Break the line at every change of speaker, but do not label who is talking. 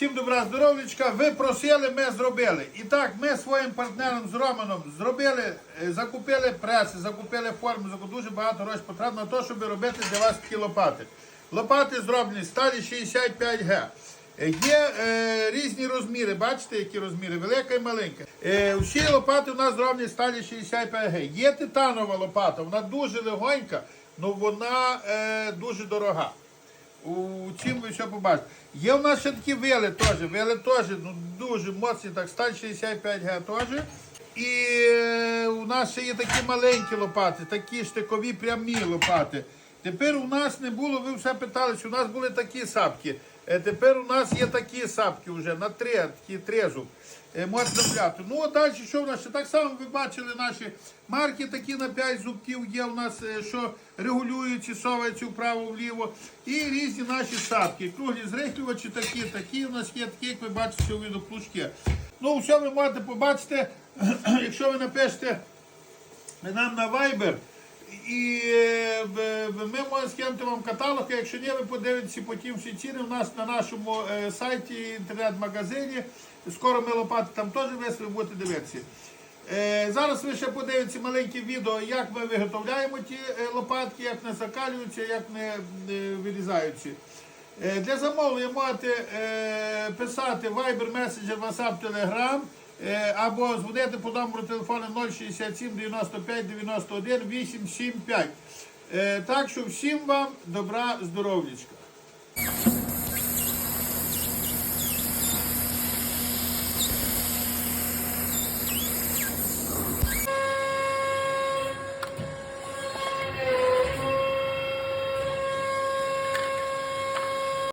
Всім добра здоров'ячка. Ви просили, ми зробили. І так, ми своїм партнером з Романом зробили, е, закупили преси, закупили форми, закупили дуже багато грошей потрібно на те, щоб робити для вас такі лопати. Лопати зроблені сталі 65Г. Е, Є е, різні розміри, бачите, які розміри, велика і маленька. Е, всі лопати у нас зроблені сталі 65Г. Є титанова лопата, вона дуже легонька, але вона е, дуже дорога. У чим ви все побачите. Є у нас ще такі вили теж. Вили теж ну, дуже моцні, так сталь 65Г теж. І е, у нас ще є такі маленькі лопати, такі штикові прямі лопати. Тепер у нас не було, ви все питалися, у нас були такі сапки. Е, Тепер у нас є такі сапки вже на три, такі трезуб. Е, Можна взяти. Ну, а далі що в нас? Так само ви бачили наші марки такі на 5 зубків є у нас, е, що регулюються, соваються вправо-вліво. І різні наші сапки. Круглі зрихлювачі такі, такі у нас є, такі, як ви бачите, у виду плужки. Ну, все ви можете побачити, якщо ви напишете нам на Viber. І е, ми можемо скинути вам каталог, якщо ні, ви подивитеся потім всі ціни у нас на нашому е, сайті, інтернет-магазині. Скоро ми лопати там теж весли, будете дивитися. Е, зараз ви ще подивитеся маленьке відео, як ми виготовляємо ті лопатки, як не закалюються, як не вирізаються. Для замовлення можете писати Viber, Messenger, WhatsApp, Telegram або дзвонити по номеру телефону 067 95 91 875. Е, Так що всім вам добра, здоров'ячка.